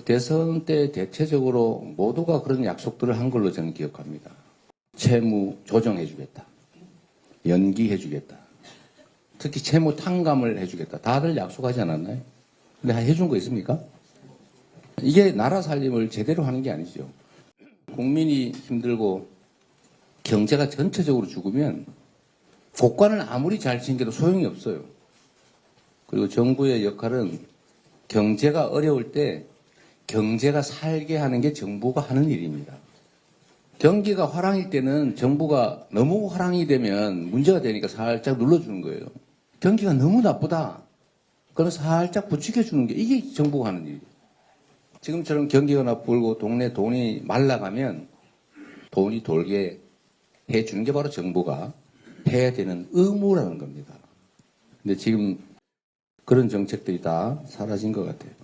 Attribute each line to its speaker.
Speaker 1: 대선 때 대체적으로 모두가 그런 약속들을 한 걸로 저는 기억합니다. 채무 조정해주겠다. 연기해주겠다. 특히 채무 탕감을 해주겠다. 다들 약속하지 않았나요? 근데 해준 거 있습니까? 이게 나라 살림을 제대로 하는 게 아니죠. 국민이 힘들고 경제가 전체적으로 죽으면 국가는 아무리 잘 챙겨도 소용이 없어요. 그리고 정부의 역할은 경제가 어려울 때 경제가 살게 하는 게 정부가 하는 일입니다. 경기가 화랑일 때는 정부가 너무 화랑이 되면 문제가 되니까 살짝 눌러주는 거예요. 경기가 너무 나쁘다. 그럼 살짝 부추겨주는 게 이게 정부가 하는 일이에요. 지금처럼 경기가 나쁘고 동네 돈이 말라가면 돈이 돌게 해주는 게 바로 정부가 해야 되는 의무라는 겁니다. 근데 지금 그런 정책들이 다 사라진 것 같아요.